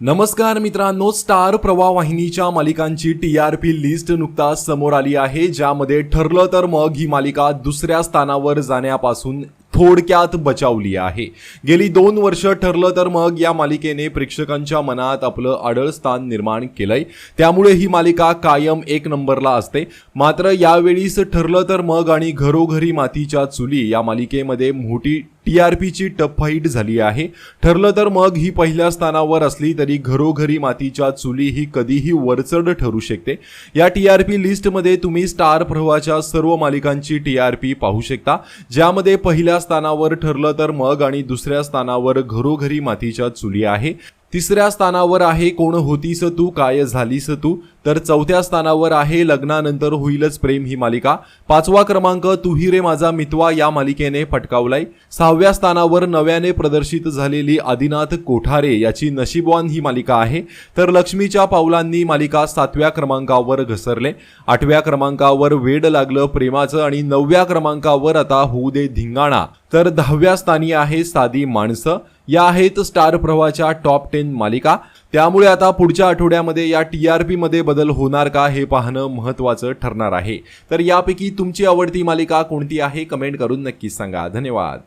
नमस्कार मित्रांनो स्टार प्रवाह वाहिनीच्या मालिकांची टी आर पी लिस्ट नुकताच समोर आली आहे ज्यामध्ये ठरलं तर मग ही मालिका दुसऱ्या स्थानावर जाण्यापासून थोडक्यात बचावली आहे. गेली दोन वर्ष ठरलं तर मग या मालिकेने प्रेक्षकांच्या मनात आपलं अडळ स्थान निर्माण केलंय. त्यामुळे ही मालिका कायम एक नंबरला असते. मात्र यावेळीच ठरलं तर मग आणि घरोघरी मातीच्या चुली या मालिकेमध्ये मोठी टी आर पीची टप फाईट झाली आहे. ठरलं तर मग ही पहिल्या स्थानावर असली तरी घरोघरी मातीच्या चुली ही कधीही वरचढ ठरू शकते. या टी आर पी लिस्टमध्ये तुम्ही स्टार प्रवाहाच्या सर्व मालिकांची टी आर पी पाहू शकता. ज्यामध्ये पहिल्या स्थानावर ठरलं तर मग आणि दुसऱ्या स्थानावर घरोघरी मातीच्या चुली आहे. तिसऱ्या स्थानावर आहे कोण होतीस तू काय झालीस तू? तर चौथ्या स्थानावर आहे लग्नानंतर होईलच प्रेम ही मालिका. पाचवा क्रमांक तुही रे माझा मितवा या मालिकेने पटकावलाय सहाव्या स्थानावर नव्याने प्रदर्शित झालेली आदिनाथ कोठारे याची नशीबवान ही मालिका आहे. तर लक्ष्मीच्या पावलांनी मालिका सातव्या क्रमांकावर घसरले. आठव्या क्रमांकावर वेड लागलं प्रेमाचं आणि नवव्या क्रमांकावर आता होऊ दे धिंगाणा. तर दहाव्या स्थानी आहे साधी माणसं. या आहेत स्टार प्रवाहाच्या टॉप टेन मालिका. त्यामुळे आता पुढच्या आठवड्यामध्ये या टी आर पीमध्ये बदल होणार का हे पाहणं महत्त्वाचं ठरणार आहे. तर यापैकी तुमची आवडती मालिका कोणती आहे? कमेंट करून नक्कीच सांगा. धन्यवाद.